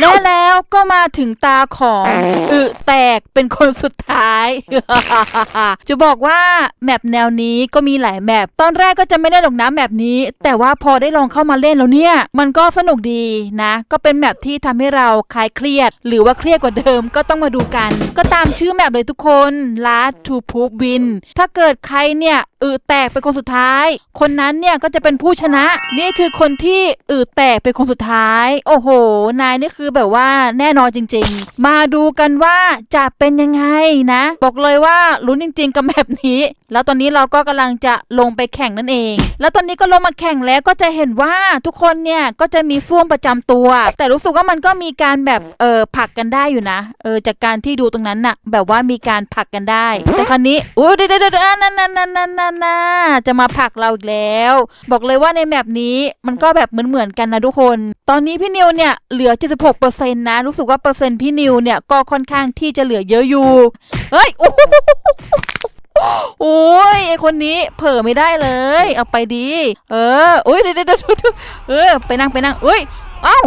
และแล้วก็มาถึงตาของอึแตกเป็นคนสุดท้าย จะบอกว่าแมปแนวนี้ก็มีหลายแมปตอนแรกก็จะไม่ได้ลงน้ำแบบนี้ แต่ว่าพอได้ลองเข้ามาเล่นแล้วเนี่ย มันก็สนุกดีนะ ก็เป็นแมปที่ทำให้เราคลายเครียด หรือว่าเครียดกว่าเดิมก็ต้องมาดูกัน ก็ตามชื่อแมปเลยทุกคน last to poop win ถ้าเกิดใครเนี่ยอึแตกเป็นคนสุดท้าย คนนั้นเนี่ยก็จะเป็นผู้ชนะ นี่คือคนที่อึแตกเป็นคนสุดท้าย โอ้โห นายนี่คือแบบว่าแน่นอนจริง ๆ มาดูกันว่าจะเป็นยังไงนะ บอกเลยว่าลุ้นจริง ๆ กับแบบนี้ แล้วตอนนี้เราก็กำลังจะลงไปแข่งนั่นเอง แล้วตอนนี้ก็ลงมาแข่งแล้วก็จะเห็นว่าทุกคนเนี่ยก็จะมีส้วมประจำตัว แต่รู้สึกว่ามันก็มีการแบบเออผลักกันได้อยู่นะ เออจากการที่ดูตรงนั้นน่ะ แบบว่ามีการผลักกันได้ แต่คราวนี้อุ้ยเดี๋ยวเดี๋ยวเดี๋ยวนั่นนั่นนั่นนั่นนั่นนั่นจะมาผลักเราอีกแล้ว บอกเลยว่าในแมปนี้มันก็แบบเหมือนเหมือนกันนะทุกคน ตอนนี้พี่นิวเนี่ยเหลือ 76%นะรู้สึกว่าเปอร์เซ็นต์พี่นิวเนี่ยก็ค่อนข้างที่จะเหลือเยอะอยู่เฮ้ยโอ้ อ้ยไอคนนี้เผลอไม่ได้เลย เอาไปดี เอออุ้ยเดี๋ยวเดี๋ยวเออไปนั่งไปนั่งเอ้ยเอ้า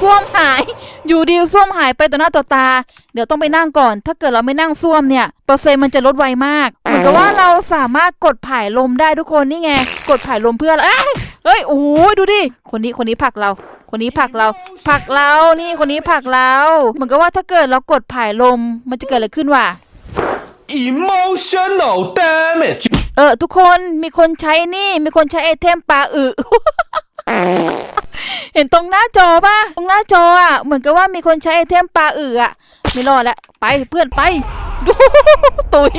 ส้วมหาย อยู่ดีส้วมหายไปต่อหน้าต่อตา เดี๋ยวต้องไปนั่งก่อน ถ้าเกิดเราไม่นั่งส้วมเนี่ยเปอร์เซ็นต์มันจะลดไวมาก เหมือนกับว่าเราสามารถกดผายลมได้ทุกคนนี่ไง กดผายลมเพื่อเอ้ยเอ้ยโอ้ยดูดิ คนนี้คนนี้ผลักเรา คนนี้ผลักเราผลักเรา นี่คนนี้ผลักเรา เหมือนกับว่าถ้าเกิดเรากดผายลมมันจะเกิดอะไรขึ้นวะ emotional damage เออทุกคนมีคนใช้นี่ มีคนใช้ไอเทมปลาอึ เห็นตรงหน้าจอป่ะ ตรงหน้าจออะ เหมือนกับว่ามีคนใช้ไอเทมปลาอึอะ ไม่รอดละ ไปเพื่อนไปดูตุย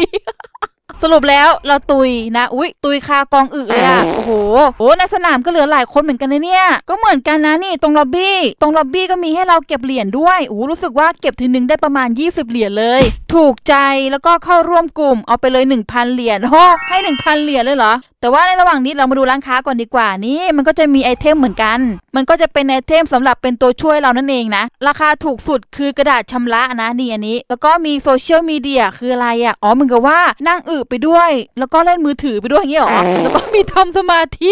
สรุปแล้วเราตุยนะ อุ๊ยตุยคากองอึเลยอะโอ้โหโอ้ในสนามก็เหลือหลายคนเหมือนกันนะเนี่ย ก็เหมือนกันนะนี่ตรงล็อบบี้ ตรงล็อบบี้ก็มีให้เราเก็บเหรียญด้วยโอ้รู้สึกว่าเก็บทีนึงได้ประมาณ 20 เหรียญเลย ถูกใจแล้วก็เข้าร่วมกลุ่มเอาไปเลย 1,000 เหรียญโอ้ให้ 1,000 เหรียญเลยเหรอ แต่ว่าในระหว่างนี้เรามาดูร้านค้าก่อนดีกว่านี่มันก็จะมีไอเทมเหมือนกัน มันก็จะเป็นไอเทมสำหรับเป็นตัวช่วยเรานั่นเองนะ ราคาถูกสุดคือกระดาษชำระนะนี่อันนี้ แล้วก็มีโซเชียลมีเดียคืออะไรอะอ๋อเหมือนกับว่านั่งอึไปด้วย แล้วก็เล่นมือถือไปด้วยอย่างเงี้ยหรอแล้วก็มีทำสมาธิ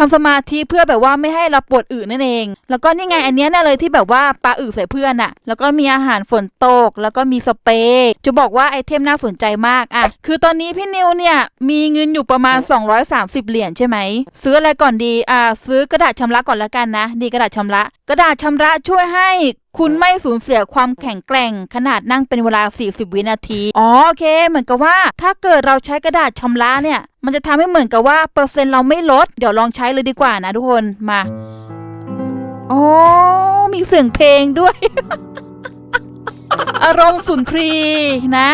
ทำสมาธิเพื่อแบบว่าไม่ให้เราปวดอึนั่นเอง แล้วก็นี่ไงอันเนี้ยน่าเลยที่แบบว่าปลาอึใส่เพื่อนอะแล้วก็มีอาหารฝนตก แล้วก็มีสเปรย์จะบอกว่าไอเทมน่าสนใจมากอะคือตอนนี้พี่นิวเนี่ยมีเงินอยู่ประมาณ 230 เหรียญใช่ไหม ซื้ออะไรก่อนดีอ่าซื้อกระดาษชำระก่อนละกันนะนี่กระดาษชำระ กระดาษชำระช่วยให้ คุณไม่สูญเสียความแข็งแกร่ง ขนาดนั่งเป็นเวลา 40 วินาที อ๋อโอเค เหมือนกับว่า ถ้าเกิดเราใช้กระดาษชำระเนี่ย มันจะทำให้เหมือนกับว่าเปอร์เซ็นต์เราไม่ลด เดี๋ยวลองใช้เลยดีกว่านะทุกคน มาอ๋อมีเสียงเพลงด้วย อารมณ์สุนทรีนะ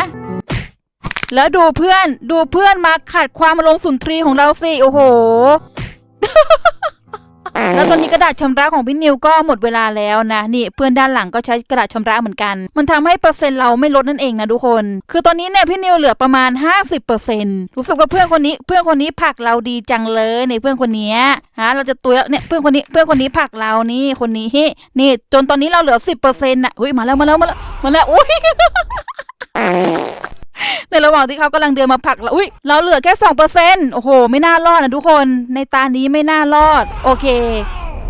แล้วดูเพื่อน ดูเพื่อนมาขัดความอารมณ์สุนทรีของเราสิ โอ้โห แล้วตอนนี้กระดาษชำระของพี่นิวก็หมดเวลาแล้วนะนี่เพื่อนด้านหลังก็ใช้กระดาษชำระเหมือนกัน มันทำให้เปอร์เซ็นต์เราไม่ลดนั่นเองนะทุกคน คือตอนนี้เนี่ยพี่นิวเหลือประมาณ 50%รู้สึกว่าเพื่อนคนนี้เพื่อนคนนี้ผักเราดีจังเลยในเพื่อนคนนี้ฮะเราจะตัวเนี่ยเพื่อนคนนี้เพื่อนคนนี้ผักเรานี่คนนี้นี่จนตอนนี้เราเหลือ 10%น่ะอุ้ยมาแล้วมาแล้วมาแล้วมาแล้วอุ้ย ในระหว่างที่เขากำลังเดินมาผลักเราอุ้ยเราเหลือแค่สองเปอร์เซ็นต์โอ้โห ไม่น่ารอดนะทุกคน ในตานี้ไม่น่ารอด โอเค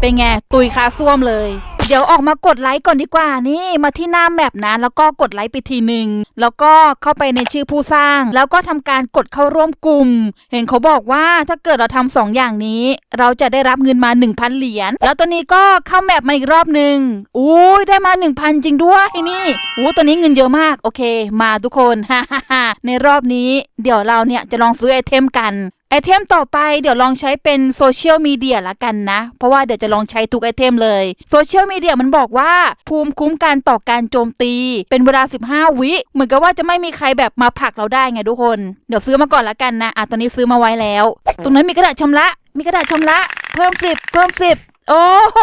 เป็นไง ตุยคาซ่วมเลย เดี๋ยวออกมากดไลค์ก่อนดีกว่านี่มาที่หน้าแมปนะ แล้วก็กดไลค์ไปทีหนึ่งแล้วก็เข้าไปในชื่อผู้สร้าง แล้วก็ทำการกดเข้าร่วมกลุ่ม เห็นเขาบอกว่าถ้าเกิดเราทำสองอย่างนี้ เราจะได้รับเงินมา 1,000 เหรียญแล้วตอนนี้ก็เข้าแมปมาอีกรอบหนึ่งอุ้ยได้มา 1,000 จริงด้วยนี่อู้ตอนนี้เงินเยอะมากโอเค มาทุกคนฮ่าฮ่าฮ่าในรอบนี้ เดี๋ยวเราเนี่ยจะลองซื้อไอเทมกัน ไอเทมต่อไปเดี๋ยวลองใช้เป็นโซเชียลมีเดียละกันนะ เพราะว่าเดี๋ยวจะลองใช้ทุกไอเทมเลยโซเชียลมีเดียมันบอกว่า ภูมิคุ้มกันต่อการโจมตี เป็นเวลา 15 วิ เหมือนกับว่าจะไม่มีใครแบบมาผลักเราได้ไงทุกคน เดี๋ยวซื้อมาก่อนละกันนะอะตอนนี้ซื้อมาไว้แล้ว ตรงนั้นมีกระดาษชำระ มีกระดาษชำระ เพิ่ม 10 เพิ่ม 10 โอ้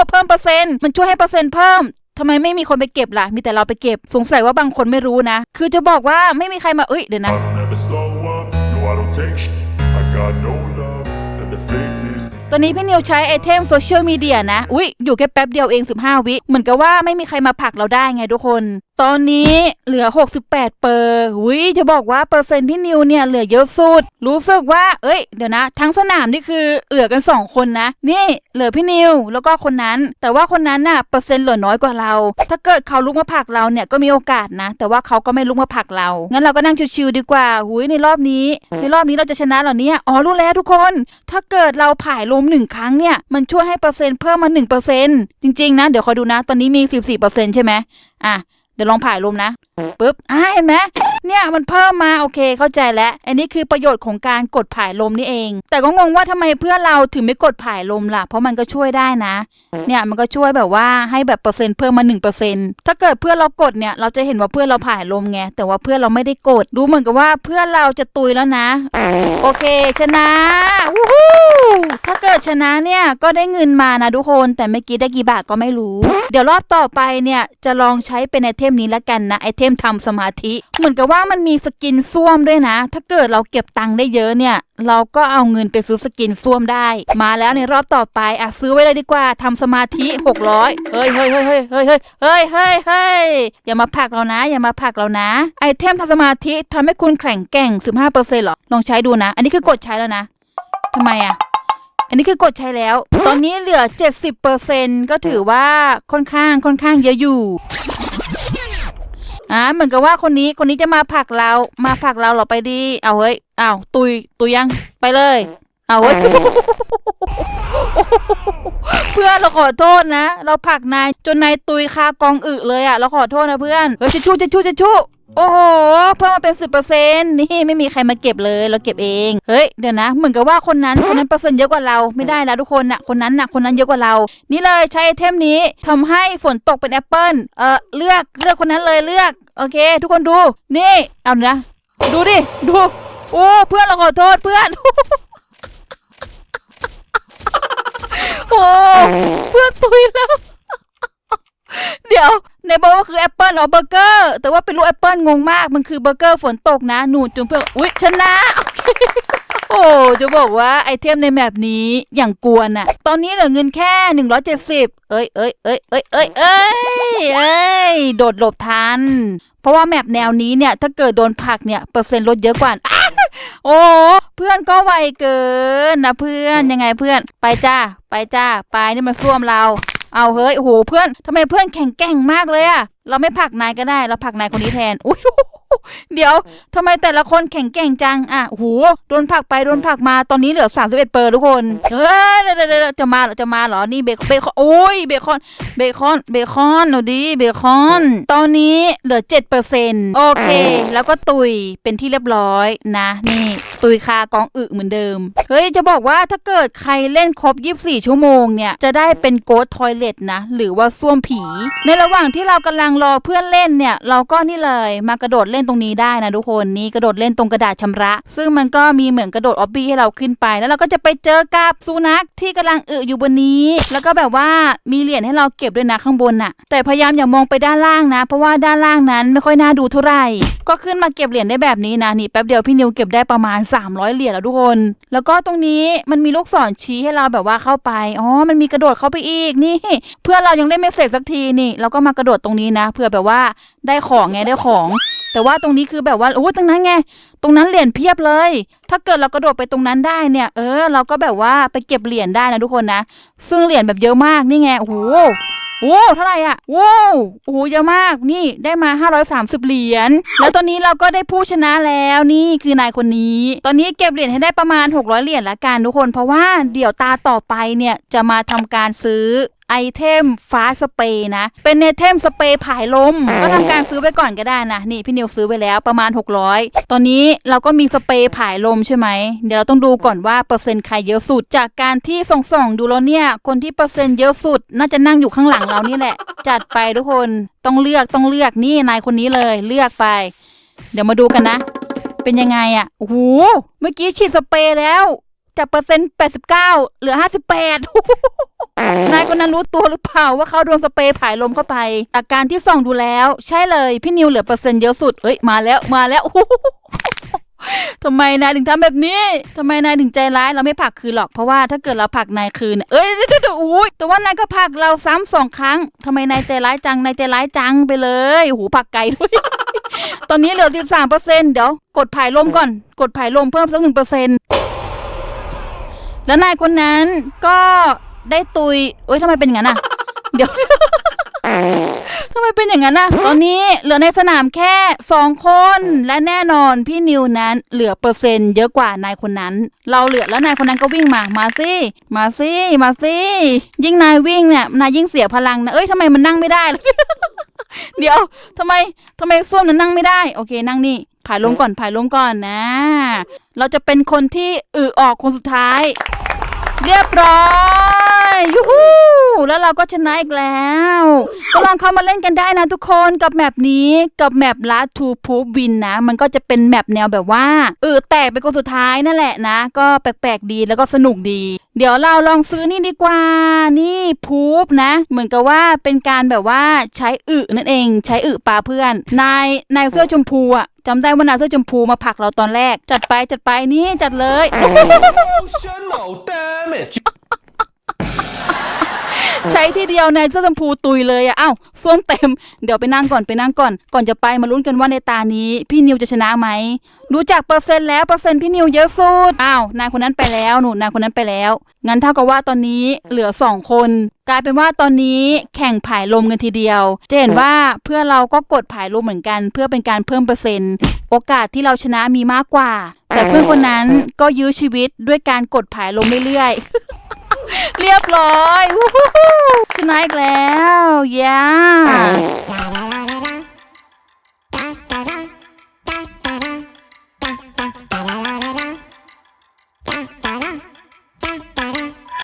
เพิ่มเปอร์เซ็นต์มันช่วยให้เปอร์เซ็นต์เพิ่มทำไมไม่มีคนไปเก็บล่ะ มีแต่เราไปเก็บ สงสัยว่าบางคนไม่รู้นะ คือจะบอกว่าไม่มีใครมาเอ้ยเดี๋ยวนะ got no love for the fakeness. ตอนนี้พี่นิวใช้ไอเทมโซเชียลมีเดียนะ อุ้ยอยู่แค่แป๊บเดียวเอง 15 วิ เหมือนกับว่าไม่มีใครมาผลักเราได้ไงทุกคน ตอนนี้เหลือ 68 เปอร์อุ้ยจะบอกว่าเปอร์เซ็นต์พี่นิวเนี่ยเหลือเยอะสุด รู้สึกว่า เอ้ย เดี๋ยวนะ ทั้งสนามนี่คือเหลือกัน 2 คนนะ นี่เหลือพี่นิวแล้วก็คนนั้น แต่ว่าคนนั้นน่ะเปอร์เซ็นต์เหลือน้อยกว่าเรา ถ้าเกิดเขาลุกมาผลักเราเนี่ยก็มีโอกาสนะ แต่ว่าเขาก็ไม่ลุกมาผลักเรา งั้นเราก็นั่งชิวๆดีกว่าหุยในรอบนี้ ในรอบนี้เราจะชนะเหรอเนี่ย อ๋อรู้แล้วทุกคน ถ้าเกิดเราผ่ายลมหนึ่งครั้งเนี่ยมันช่วยให้เปอร์เซ็นต์เพิ่มมาหนึ่งเปอร์เซ็นต์จริง ๆ นะ เดี๋ยวคอยดูนะ ตอนนี้มีสิบสี่เปอร์เซ็นต์ใช่ไหมอะเดี๋ยวลองผ่ายลมนะปึ๊บอ่าเห็นไหม เนี่ยมันเพิ่มมาโอเคเข้าใจแล้ว อันนี้คือประโยชน์ของการกดผ่ายลมนี่เอง แต่ก็งงว่าทำไมเพื่อนเราถึงไม่กดผ่ายลมล่ะ เพราะมันก็ช่วยได้นะ เนี่ยมันก็ช่วยแบบว่าให้แบบเปอร์เซ็นต์เพิ่มมา1%ถ้าเกิดเพื่อนเรากดเนี่ยเราจะเห็นว่าเพื่อนเราผ่ายลมไงแต่ว่าเพื่อนเราไม่ได้กดดูเหมือนกับว่าเพื่อนเราจะตุยแล้วนะ โอเค ชนะวู้ฮู้ถ้าเกิดชนะเนี่ยก็ได้เงินมานะทุกคน แต่เมื่อกี้ได้กี่บาทก็ไม่รู้ เดี๋ยวรอบต่อไปเนี่ยจะลองใช้เป็นไอเทมนี้ละกันนะไอเทมทำสมาธิเหมือนกับว่ามันมีสกินส้วมด้วยนะ ถ้าเกิดเราเก็บตังค์ได้เยอะเนี่ย เราก็เอาเงินไปซื้อสกินส้วมได้ มาแล้วในรอบต่อไปอะซื้อไว้เลยดีกว่าทำสมาธิ600เฮ้ยเฮ้ยเฮ้ยเฮ้ยเฮ้ยเฮ้ยเฮ้ยเฮ้ยเฮ้ยอย่ามาผักเรานะ อย่ามาผักเรานะ ไอเทมทำสมาธิทำให้คุณแข็งแกร่ง 15%เหรอลองใช้ดูนะ อันนี้คือกดใช้แล้วนะทำไมอะอันนี้คือกดใช้แล้ว ตอนนี้เหลือ 70%ก็ถือว่าค่อนข้างค่อนข้างเยอะอยู่ อ่าเหมือนกับว่าคนนี้คนนี้จะมาผลักเรา มาผลักเราเหรอไปดี เอาเฮ้ยเอาตุยตุยยังไปเลย เอาเฮ้ยเพื่อนเราขอโทษนะ เราผลักนายจนนายตุยคากองอึเลยอะเราขอโทษนะเพื่อนเฮ้ยจะชูจะชูจะชูโอ้โห เพิ่มมาเป็นสิบเปอร์เซ็นนี่ไม่มีใครมาเก็บเลย เราเก็บเอง เฮ้ย เดี๋ยวนะ เหมือนกับว่าคนนั้น คนนั้นเปอร์เซ็นต์เยอะกว่าเรา ไม่ได้แล้วทุกคนน่ะ คนนั้นน่ะ คนนั้นเยอะกว่าเรา นี่เลยใช้ไอเทมนี้ทำให้ฝนตกเป็นแอปเปิลเออเลือก เลือกคนนั้นเลย เลือก โอเค ทุกคนดู นี่ เอานะ ดูดิ ดู โอ้ เพื่อนเราขอโทษเพื่อน โอ้ เพื่อนตุยแล้ว เดี๋ยวในบอกว่าคือแอปเปิลอ๋อเบอร์เกอร์แต่ว่าเป็นลูกแอปเปิลงงมาก มันคือเบอร์เกอร์ฝนตกนะ หนูจุนเพื่อนอุ๊ยชนะโอ้จะบอกว่าไอเทมในแมปนี้อย่างกวนอะตอนนี้เหลือเงินแค่หนึ่งร้อยเจ็ดสิบเอ้ยเอ้ยเอ้ยเอ้ยเอ้ยเอ้ยเอ้ยโดดหลบทัน เพราะว่าแมปแนวนี้เนี่ย ถ้าเกิดโดนผักเนี่ย เปอร์เซ็นต์ลดเยอะกว่าอ้าโอ้ พื่อนก็ไวเกินนะเพื่อนยังไงเพื่อนไปจ้าไปจ้าไปนี่มันซ่วมเรา เอาเฮ้ยโอ้โหเพื่อนทำไมเพื่อนแข็งแกร่งมากเลยอะเราไม่ผักนายก็ได้ เราผักนายคนนี้แทนอุ้ยเดี๋ยวทำไมแต่ละคนแข็งแกร่งจังอะโอ้โหโดนผักไปโดนผักมาตอนนี้เหลือ 31เปอร์ทุกคนเฮ้ยเดี๋ยวเดเดจะมาหรอจะมาหรอนี่เบคเบคอนโอ้ยเบคอนเบคอนเบคอนหนูดีเบคอน ตอนนี้เหลือ7เปอร์เซ็นโอเค แล้วก็ตุยเป็นที่เรียบร้อยนะนี่ ตุยคากองอึเหมือนเดิม เฮ้ย จะบอกว่าถ้าเกิดใครเล่นครบ 24 ชั่วโมงเนี่ย จะได้เป็นโกดทอยเลตนะ หรือว่าส้วมผี ในระหว่างที่เรากำลังรอเพื่อนเล่นเนี่ย เราก็นี่เลยมากระโดดเล่นตรงนี้ได้นะทุกคนนี่กระโดดเล่นตรงกระดาษชำระ ซึ่งมันก็มีเหมือนกระโดดออบบี้ให้เราขึ้นไป แล้วเราก็จะไปเจอกับสุนัขที่กำลังอึอยู่บนนี้ แล้วก็แบบว่ามีเหรียญให้เราเก็บด้วยนะข้างบนน่ะ แต่พยายามอย่ามองไปด้านล่างนะ เพราะว่าด้านล่างนั้นไม่ค่อยน่าดูเท่าไหร่ ก็ขึ้นมาเก็บเหรียญได้แบบนี้นะนี่แป๊บเดียวพี่นิวเก็บได้ประมาณ300 เหรียญแล้วทุกคน แล้วก็ตรงนี้มันมีลูกศรชี้ให้เราแบบว่าเข้าไป อ๋อ มันมีกระโดดเข้าไปอีกนี่ เพื่อเรายังเล่นไม่เสร็จสักทีนี่ เราก็มากระโดดตรงนี้นะเพื่อแบบว่าได้ของไงได้ของ แต่ว่าตรงนี้คือแบบว่าโอ้ตรงนั้นไง ตรงนั้นเหรียญเพียบเลย ถ้าเกิดเรากระโดดไปตรงนั้นได้เนี่ย เออ เราก็แบบว่าไปเก็บเหรียญได้นะทุกคนนะ ซึ่งเหรียญแบบเยอะมากนี่ไง โอ้โห โว้เท่าไหร่อะโว้วโอ้โหเยอะมากนี่ได้มา 530 เหรียญแล้วตอนนี้เราก็ได้ผู้ชนะแล้วนี่คือนายคนนี้ ตอนนี้เก็บเหรียญให้ได้ประมาณ 600 เหรียญละกันทุกคน เพราะว่าเดี๋ยวตาต่อไปเนี่ยจะมาทำการซื้อ ไอเทมฟ้าสเปรย์นะ เป็นไอเทมสเปรย์ผายลม ก็ทำการซื้อไว้ก่อนก็ได้นะ นี่พี่นิวซื้อไว้แล้วประมาณ 600 ตอนนี้เราก็มีสเปรย์ผายลมใช่ไหม เดี๋ยวเราต้องดูก่อนว่าเปอร์เซ็นต์ใครเยอะสุด จากการที่ส่องส่องๆดูแล้วเนี่ย คนที่เปอร์เซ็นต์เยอะสุด น่าจะนั่งอยู่ข้างหลังเรานี่แหละ จัดไปทุกคน ต้องเลือกต้องเลือกนี่นายคนนี้เลย เลือกไป เดี๋ยวมาดูกันนะ เป็นยังไงอะ่ะโอ้โห เมื่อกี้ฉีดสเปรย์แล้ว จากเปอร์เซ็นต์ 89 เหลือ 58 นายคนนั้นรู้ตัวหรือเปล่าว่าเขาโดนสเปรย์ผายลมเข้าไป อาการที่ส่องดูแล้ว ใช่เลย พี่นิวเหลือเปอร์เซ็นต์เยอะสุด เอ้ย มาแล้วมาแล้วทำไมนายถึงทำแบบนี้ทำไมนายถึงใจร้ายเราไม่ผักคืนหรอกเพราะว่าถ้าเกิดเราผักนายคืน เอ้ยเดี๋ยวเดี๋ยวเดี๋ยวอุ้ยแต่ว่านายก็ผักเราซ้ำสองครั้งทำไมนายใจร้ายจังนายใจร้ายจังไปเลยโอ้โหผลักไกลด้วยตอนนี้เหลือสิบสามเปอร์เซ็นเดี๋ยวกดผายลมก่อน กดผายลมเพิ่มสักหนึ่งเปอร์เซ็นต์ แล้วนายคนนั้นก็ได้ตุยเอ้ยทำไมเป็นอย่างนั้นอะ เดี๋ยว ทำไมเป็นอย่างนั้นน่ะ ตอนนี้เหลือในสนามแค่สองคน และแน่นอนพี่นิวนั้นเหลือเปอร์เซ็นต์เยอะกว่านายคนนั้น เราเหลือแล้วนายคนนั้นก็วิ่งมา มาสิมาสิมาสิยิ่งนายวิ่งเนี่ยนายยิ่งเสียพลังนะ เอ้ยทำไมมันนั่งไม่ได้ล่ะเดี๋ยวทำไมทำไมส้วมนั้นนั่งไม่ได้ โอเคนั่งนี่ ผายลมก่อนผายลมก่อนนะ เราจะเป็นคนที่อึออกคนสุดท้าย เรียบร้อย ยูฮูแล้วเราก็ชนะอีกแล้วก็ลองเข้ามาเล่นกันได้นะทุกคนกับแมปนี้กับแมปลาทูพูวินนะ มันก็จะเป็นแมปแนวแบบว่าเออแตกเป็นคนสุดท้ายนั่นแหละนะ ก็แปลกๆดีแล้วก็สนุกดี เดี๋ยวเราลองซื้อนี่ดีกว่านี่พูบนะ เหมือนกับว่าเป็นการแบบว่าใช้อึนั่นเอง ใช้อึปลาเพื่อน นายนายเสื้อชมพูอะจำได้ว่านายเสื้อชมพูมาผลักเราตอนแรก จัดไปจัดไปนี่จัดเลย ใช้ทีเดียวในเสื้อชมพูตุยเลยอะอ้าวส้วมเต็ม เดี๋ยวไปนั่งก่อนไปนั่งก่อน ก่อนจะไปมาลุ้นกันว่าในตานี้ พี่นิวจะชนะไหม ดูจากเปอร์เซ็นต์แล้วเปอร์เซ็นต์พี่นิวเยอะสุด อ้าวนายคนนั้นไปแล้วหนูนายคนนั้นไปแล้ว งั้นเท่ากับว่าตอนนี้เหลือสองคน กลายเป็นว่าตอนนี้แข่งผายลมกันทีเดียว จะเห็นว่าเพื่อเราก็กดผายลมเหมือนกัน เพื่อเป็นการเพิ่มเปอร์เซ็นต์โอกาสที่เราชนะมีมากกว่า แต่เพื่อนคนนั้นก็ยื้อชีวิตด้วยการกดผายลมเรื่อยๆ เรียบร้อยวู้ชนะอีกแล้วย่า